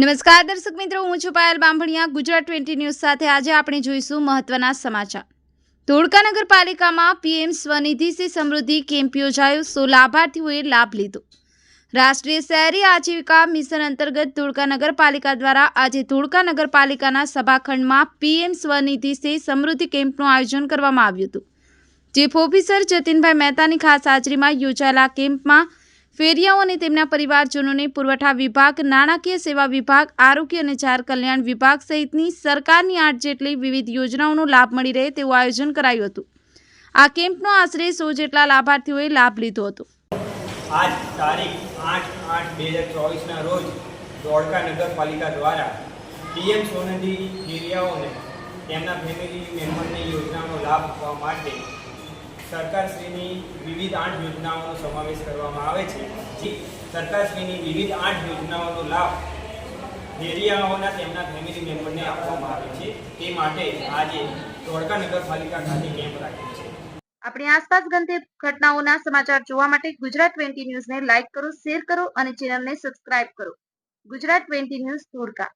નમસ્કાર દર્શક મિત્રો, હું છું પાયલ બાંભણિયા. ગુજરાત ટ્વેન્ટી ન્યૂઝ સાથે આજે આપણે જોઈશું મહત્વના સમાચાર. ધોળકા નગરપાલિકામાં પીએમ સ્વનિધિ સે સમૃદ્ધિ કેમ્પ યોજાયો, સો લાભાર્થીઓએ લાભ લીધો. રાષ્ટ્રીય શહેરી આજીવિકા મિશન અંતર્ગત ધોળકા નગરપાલિકા દ્વારા આજે ધોળકા નગરપાલિકાના સભાખંડમાં પીએમ સ્વનિધિ સે સમૃદ્ધિ કેમ્પનું આયોજન કરવામાં આવ્યું હતું. ચીફ ઓફિસર જતીનભાઈ મહેતાની ખાસ હાજરીમાં યોજાયેલા કેમ્પમાં ફેરિયાઓ અને તેમના પરિવારજનોને પુરવઠા વિભાગ, નાણાકીય સેવા વિભાગ, આરોગ્ય અને જાહેર કલ્યાણ વિભાગ સહિતની સરકારની આઠ જેટલી વિવિધ યોજનાઓનો લાભ મળી રહે તેવું આયોજન કરાયું હતું. આ કેમ્પનો આશરે સો જેટલા લાભાર્થીઓએ લાભ લીધો હતો. આજ તારીખ આઠ આઠ બે હજાર ચોવીસના રોજ ધોળકા નગરપાલિકા દ્વારા પીએમ સોનદી ફેરિયાઓને તેમના ફેમિલી મેમ્બરને યોજનાનો લાભ આપવા માટે સરકારશ્રીની વિવિધ આઠ યોજનાઓનો સમાવેશ કરવામાં આવે છે. જે, સરકારશ્રીની વિવિધ આઠ યોજનાઓનો લાભ ડેરિયાઓના તેમના ફેમિલી મેમ્બરને આપવામાં આવે છે. તે માટે આજે ધોળકા નગરપાલિકા ખાતે કેમ્પ રાખ્યો છે. આપણી આસપાસ બનતી ઘટનાઓના સમાચાર જોવા માટે ગુજરાત ટ્વેન્ટી ન્યૂઝને લાઇક કરો, શેર કરો અને ચેનલને સબસ્ક્રાઇબ કરો. Gujarat twenty news Dholka